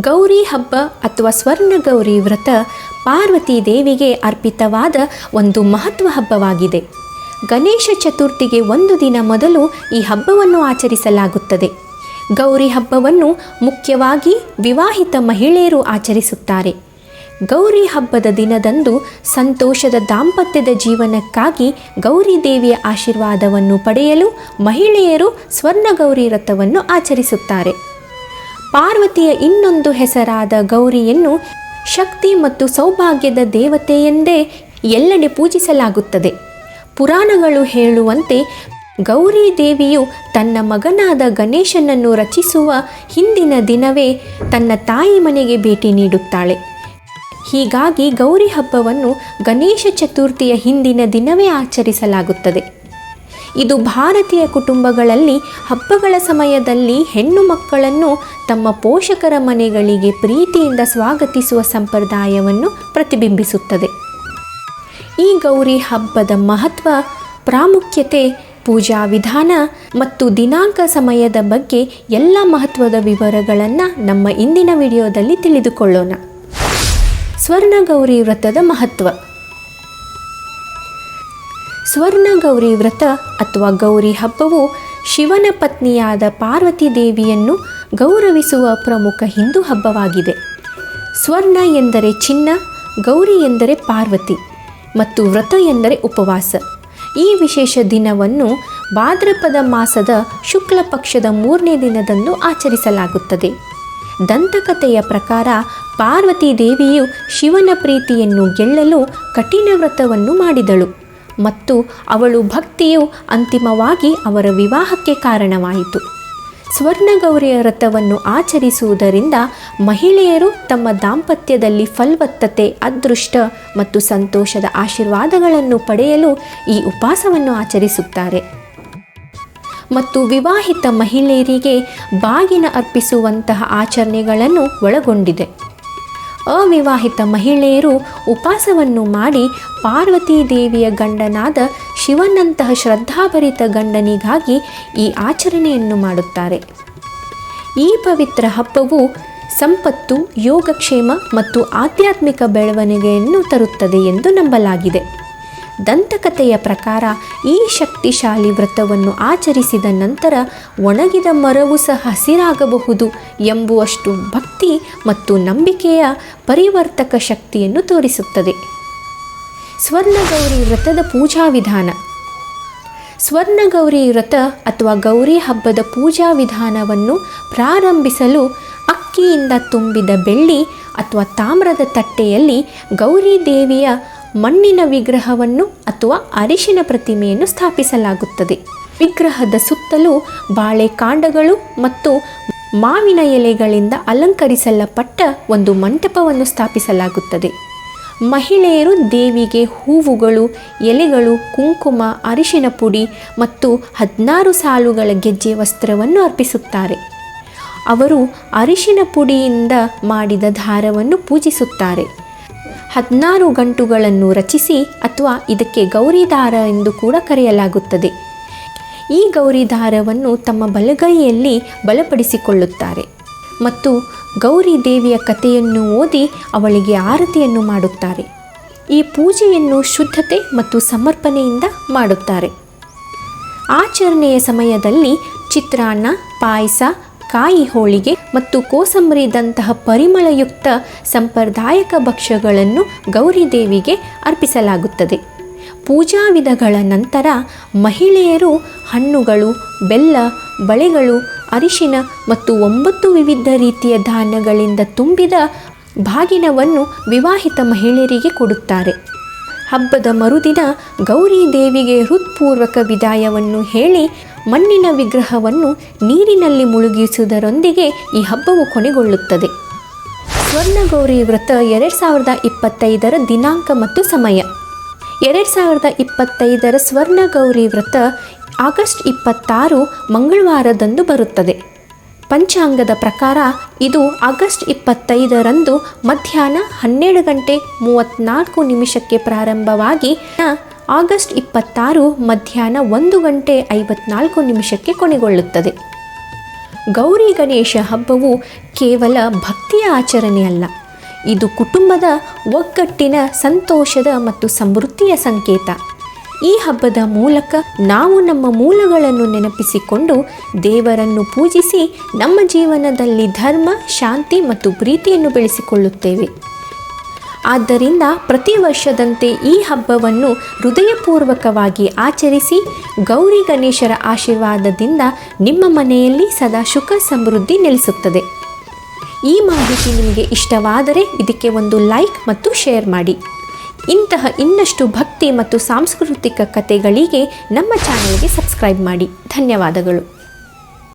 ಗೌರಿ ಹಬ್ಬ ಅಥವಾ ಸ್ವರ್ಣ ಗೌರಿ ವ್ರತ ಪಾರ್ವತಿ ದೇವಿಗೆ ಅರ್ಪಿತವಾದ ಒಂದು ಮಹತ್ವ ಹಬ್ಬವಾಗಿದೆ. ಗಣೇಶ ಚತುರ್ಥಿಗೆ ಒಂದು ದಿನ ಮೊದಲು ಈ ಹಬ್ಬವನ್ನು ಆಚರಿಸಲಾಗುತ್ತದೆ. ಗೌರಿ ಹಬ್ಬವನ್ನು ಮುಖ್ಯವಾಗಿ ವಿವಾಹಿತ ಮಹಿಳೆಯರು ಆಚರಿಸುತ್ತಾರೆ. ಗೌರಿ ಹಬ್ಬದ ದಿನದಂದು ಸಂತೋಷದ ದಾಂಪತ್ಯದ ಜೀವನಕ್ಕಾಗಿ ಗೌರಿ ದೇವಿಯ ಆಶೀರ್ವಾದವನ್ನು ಪಡೆಯಲು ಮಹಿಳೆಯರು ಸ್ವರ್ಣ ಗೌರಿ ವ್ರತವನ್ನು ಆಚರಿಸುತ್ತಾರೆ. ಪಾರ್ವತಿಯ ಇನ್ನೊಂದು ಹೆಸರಾದ ಗೌರಿಯನ್ನು ಶಕ್ತಿ ಮತ್ತು ಸೌಭಾಗ್ಯದ ದೇವತೆ ಎಂದೇ ಎಲ್ಲೆಡೆ ಪೂಜಿಸಲಾಗುತ್ತದೆ. ಪುರಾಣಗಳು ಹೇಳುವಂತೆ ಗೌರಿ ದೇವಿಯು ತನ್ನ ಮಗನಾದ ಗಣೇಶನನ್ನು ರಚಿಸುವ ಹಿಂದಿನ ದಿನವೇ ತನ್ನ ತಾಯಿ ಮನೆಗೆ ಭೇಟಿ ನೀಡುತ್ತಾಳೆ. ಹೀಗಾಗಿ ಗೌರಿ ಹಬ್ಬವನ್ನು ಗಣೇಶ ಚತುರ್ಥಿಯ ಹಿಂದಿನ ದಿನವೇ ಆಚರಿಸಲಾಗುತ್ತದೆ. ಇದು ಭಾರತೀಯ ಕುಟುಂಬಗಳಲ್ಲಿ ಹಬ್ಬಗಳ ಸಮಯದಲ್ಲಿ ಹೆಣ್ಣು ಮಕ್ಕಳನ್ನು ತಮ್ಮ ಪೋಷಕರ ಮನೆಗಳಿಗೆ ಪ್ರೀತಿಯಿಂದ ಸ್ವಾಗತಿಸುವ ಸಂಪ್ರದಾಯವನ್ನು ಪ್ರತಿಬಿಂಬಿಸುತ್ತದೆ. ಈ ಗೌರಿ ಹಬ್ಬದ ಮಹತ್ವ, ಪ್ರಾಮುಖ್ಯತೆ, ಪೂಜಾ ವಿಧಾನ ಮತ್ತು ದಿನಾಂಕ ಸಮಯದ ಬಗ್ಗೆ ಎಲ್ಲ ಮಹತ್ವದ ವಿವರಗಳನ್ನು ನಮ್ಮ ಇಂದಿನ ವಿಡಿಯೋದಲ್ಲಿ ತಿಳಿದುಕೊಳ್ಳೋಣ. ಸ್ವರ್ಣಗೌರಿ ವ್ರತದ ಮಹತ್ವ. ಸ್ವರ್ಣ ಗೌರಿ ವ್ರತ ಅಥವಾ ಗೌರಿ ಹಬ್ಬವು ಶಿವನ ಪತ್ನಿಯಾದ ಪಾರ್ವತಿ ದೇವಿಯನ್ನು ಗೌರವಿಸುವ ಪ್ರಮುಖ ಹಿಂದೂ ಹಬ್ಬವಾಗಿದೆ. ಸ್ವರ್ಣ ಎಂದರೆ ಚಿನ್ನ, ಗೌರಿ ಎಂದರೆ ಪಾರ್ವತಿ ಮತ್ತು ವ್ರತ ಎಂದರೆ ಉಪವಾಸ. ಈ ವಿಶೇಷ ದಿನವನ್ನು ಭಾದ್ರಪದ ಮಾಸದ ಶುಕ್ಲ ಪಕ್ಷದ ಮೂರನೇ ದಿನದಂದು ಆಚರಿಸಲಾಗುತ್ತದೆ. ದಂತಕಥೆಯ ಪ್ರಕಾರ ಪಾರ್ವತಿ ದೇವಿಯು ಶಿವನ ಪ್ರೀತಿಯನ್ನು ಗೆಲ್ಲಲು ಕಠಿಣ ವ್ರತವನ್ನು ಮಾಡಿದಳು. ಮತ್ತು ಅವಳು ಭಕ್ತಿಯು ಅಂತಿಮವಾಗಿ ಅವರ ವಿವಾಹಕ್ಕೆ ಕಾರಣವಾಯಿತು. ಸ್ವರ್ಣಗೌರಿಯ ವ್ರತವನ್ನು ಆಚರಿಸುವುದರಿಂದ ಮಹಿಳೆಯರು ತಮ್ಮ ದಾಂಪತ್ಯದಲ್ಲಿ ಫಲವತ್ತತೆ, ಅದೃಷ್ಟ ಮತ್ತು ಸಂತೋಷದ ಆಶೀರ್ವಾದಗಳನ್ನು ಪಡೆಯಲು ಈ ಉಪವಾಸವನ್ನು ಆಚರಿಸುತ್ತಾರೆ. ಮತ್ತು ವಿವಾಹಿತ ಮಹಿಳೆಯರಿಗೆ ಬಾಗಿನ ಅರ್ಪಿಸುವಂತಹ ಆಚರಣೆಗಳನ್ನು ಒಳಗೊಂಡಿದೆ. ಅವಿವಾಹಿತ ಮಹಿಳೆಯರು ಉಪವಾಸವನ್ನು ಮಾಡಿ ಪಾರ್ವತೀ ದೇವಿಯ ಗಂಡನಾದ ಶಿವನಂತಹ ಶ್ರದ್ಧಾಭರಿತ ಗಂಡನಿಗಾಗಿ ಈ ಆಚರಣೆಯನ್ನು ಮಾಡುತ್ತಾರೆ. ಈ ಪವಿತ್ರ ಹಬ್ಬವು ಸಂಪತ್ತು, ಯೋಗಕ್ಷೇಮ ಮತ್ತು ಆಧ್ಯಾತ್ಮಿಕ ಬೆಳವಣಿಗೆಯನ್ನು ತರುತ್ತದೆ ಎಂದು ನಂಬಲಾಗಿದೆ. ದಂತಕಥೆಯ ಪ್ರಕಾರ ಈ ಶಕ್ತಿಶಾಲಿ ವ್ರತವನ್ನು ಆಚರಿಸಿದ ನಂತರ ಒಣಗಿದ ಮರವು ಸಹ ಹಸಿರಾಗಬಹುದು ಎಂಬುವಷ್ಟು ಭಕ್ತಿ ಮತ್ತು ನಂಬಿಕೆಯ ಪರಿವರ್ತಕ ಶಕ್ತಿಯನ್ನು ತೋರಿಸುತ್ತದೆ. ಸ್ವರ್ಣಗೌರಿ ವ್ರತದ ಪೂಜಾ ವಿಧಾನ. ಸ್ವರ್ಣಗೌರಿ ವ್ರತ ಅಥವಾ ಗೌರಿ ಹಬ್ಬದ ಪೂಜಾ ವಿಧಾನವನ್ನು ಪ್ರಾರಂಭಿಸಲು ಅಕ್ಕಿಯಿಂದ ತುಂಬಿದ ಬೆಳ್ಳಿ ಅಥವಾ ತಾಮ್ರದ ತಟ್ಟೆಯಲ್ಲಿ ಗೌರಿ ದೇವಿಯ ಮಣ್ಣಿನ ವಿಗ್ರಹವನ್ನು ಅಥವಾ ಅರಿಶಿನ ಪ್ರತಿಮೆಯನ್ನು ಸ್ಥಾಪಿಸಲಾಗುತ್ತದೆ. ವಿಗ್ರಹದ ಸುತ್ತಲೂ ಬಾಳೆಕಾಂಡಗಳು ಮತ್ತು ಮಾವಿನ ಎಲೆಗಳಿಂದ ಅಲಂಕರಿಸಲ್ಪಟ್ಟ ಒಂದು ಮಂಟಪವನ್ನು ಸ್ಥಾಪಿಸಲಾಗುತ್ತದೆ. ಮಹಿಳೆಯರು ದೇವಿಗೆ ಹೂವುಗಳು, ಎಲೆಗಳು, ಕುಂಕುಮ, ಅರಿಶಿನ ಪುಡಿ ಮತ್ತು ಹದಿನಾರು ಸಾಲುಗಳ ಗೆಜ್ಜೆ ವಸ್ತ್ರವನ್ನು ಅರ್ಪಿಸುತ್ತಾರೆ. ಅವರು ಅರಿಶಿನ ಪುಡಿಯಿಂದ ಮಾಡಿದ ದಾರವನ್ನು ಪೂಜಿಸುತ್ತಾರೆ. ಹದಿನಾರು ಗಂಟುಗಳನ್ನು ರಚಿಸಿ ಅಥವಾ ಇದಕ್ಕೆ ಗೌರಿದಾರ ಎಂದು ಕೂಡ ಕರೆಯಲಾಗುತ್ತದೆ. ಈ ಗೌರಿದಾರವನ್ನು ತಮ್ಮ ಬಲಗೈಯಲ್ಲಿ ಬಲಪಡಿಸಿಕೊಳ್ಳುತ್ತಾರೆ ಮತ್ತು ಗೌರಿ ದೇವಿಯ ಕಥೆಯನ್ನು ಓದಿ ಅವಳಿಗೆ ಆರತಿಯನ್ನು ಮಾಡುತ್ತಾರೆ. ಈ ಪೂಜೆಯನ್ನು ಶುದ್ಧತೆ ಮತ್ತು ಸಮರ್ಪಣೆಯಿಂದ ಮಾಡುತ್ತಾರೆ. ಆಚರಣೆಯ ಸಮಯದಲ್ಲಿ ಚಿತ್ರಾನ್ನ, ಪಾಯಸ ಕಾಯಿ ಹೋಳಿಗೆ ಮತ್ತು ಕೋಸಂಬರಿದಂತಹ ಪರಿಮಳಯುಕ್ತ ಸಂಪ್ರದಾಯಕ ಭಕ್ಷ್ಯಗಳನ್ನು ಗೌರಿ ದೇವಿಗೆ ಅರ್ಪಿಸಲಾಗುತ್ತದೆ. ಪೂಜಾ ವಿಧಗಳ ನಂತರ ಮಹಿಳೆಯರು ಹಣ್ಣುಗಳು, ಬೆಲ್ಲ, ಬಳೆಗಳು, ಅರಿಶಿನ ಮತ್ತು ಒಂಬತ್ತು ವಿವಿಧ ರೀತಿಯ ಧಾನ್ಯಗಳಿಂದ ತುಂಬಿದ ಬಾಗಿನವನ್ನು ವಿವಾಹಿತ ಮಹಿಳೆಯರಿಗೆ ಕೊಡುತ್ತಾರೆ. ಹಬ್ಬದ ಮರುದಿನ ಗೌರಿ ದೇವಿಗೆ ಹೃತ್ಪೂರ್ವಕ ವಿದಾಯವನ್ನು ಹೇಳಿ ಮಣ್ಣಿನ ವಿಗ್ರಹವನ್ನು ನೀರಿನಲ್ಲಿ ಮುಳುಗಿಸುವುದರೊಂದಿಗೆ ಈ ಹಬ್ಬವು ಕೊನೆಗೊಳ್ಳುತ್ತದೆ. ಸ್ವರ್ಣಗೌರಿ ವ್ರತ ಎರಡು ಸಾವಿರದ ಇಪ್ಪತ್ತೈದರ ದಿನಾಂಕ ಮತ್ತು ಸಮಯ. ಎರಡು ಸಾವಿರದ ಇಪ್ಪತ್ತೈದರ ಸ್ವರ್ಣಗೌರಿ ವ್ರತ ಆಗಸ್ಟ್ ಇಪ್ಪತ್ತಾರು ಮಂಗಳವಾರದಂದು ಬರುತ್ತದೆ. ಪಂಚಾಂಗದ ಪ್ರಕಾರ ಇದು ಆಗಸ್ಟ್ ಇಪ್ಪತ್ತೈದರಂದು ಮಧ್ಯಾಹ್ನ ಹನ್ನೆರಡು ಗಂಟೆ ಮೂವತ್ತ್ನಾಲ್ಕು ನಿಮಿಷಕ್ಕೆ ಪ್ರಾರಂಭವಾಗಿ ಆಗಸ್ಟ್ ಇಪ್ಪತ್ತಾರು ಮಧ್ಯಾಹ್ನ ಒಂದು ಗಂಟೆ ಐವತ್ನಾಲ್ಕು ನಿಮಿಷಕ್ಕೆ ಕೊನೆಗೊಳ್ಳುತ್ತದೆ. ಗೌರಿ ಗಣೇಶ ಹಬ್ಬವು ಕೇವಲ ಭಕ್ತಿಯ ಆಚರಣೆಯಲ್ಲ ಇದು ಕುಟುಂಬದ ಒಗ್ಗಟ್ಟಿನ ಸಂತೋಷದ ಮತ್ತು ಸಮೃದ್ಧಿಯ ಸಂಕೇತ. ಈ ಹಬ್ಬದ ಮೂಲಕ ನಾವು ನಮ್ಮ ಮೂಲಗಳನ್ನು ನೆನಪಿಸಿಕೊಂಡು ದೇವರನ್ನು ಪೂಜಿಸಿ ನಮ್ಮ ಜೀವನದಲ್ಲಿ ಧರ್ಮ, ಶಾಂತಿ ಮತ್ತು ಪ್ರೀತಿಯನ್ನು ಬೆಳೆಸಿಕೊಳ್ಳುತ್ತೇವೆ. ಆದ್ದರಿಂದ ಪ್ರತಿ ವರ್ಷದಂತೆ ಈ ಹಬ್ಬವನ್ನು ಹೃದಯಪೂರ್ವಕವಾಗಿ ಆಚರಿಸಿ ಗೌರಿ ಗಣೇಶರ ಆಶೀರ್ವಾದದಿಂದ ನಿಮ್ಮ ಮನೆಯಲ್ಲಿ ಸದಾ ಸುಖ ಸಮೃದ್ಧಿ ನೆಲೆಸುತ್ತದೆ. ಈ ಮಾಹಿತಿ ನಿಮಗೆ ಇಷ್ಟವಾದರೆ ಇದಕ್ಕೆ ಒಂದು ಲೈಕ್ ಮತ್ತು ಶೇರ್ ಮಾಡಿ. ಇಂತಹ ಇನ್ನಷ್ಟು ಭಕ್ತಿ ಮತ್ತು ಸಾಂಸ್ಕೃತಿಕ ಕಥೆಗಳಿಗೆ ನಮ್ಮ ಚಾನಲ್ಗೆ ಸಬ್ಸ್ಕ್ರೈಬ್ ಮಾಡಿ. ಧನ್ಯವಾದಗಳು.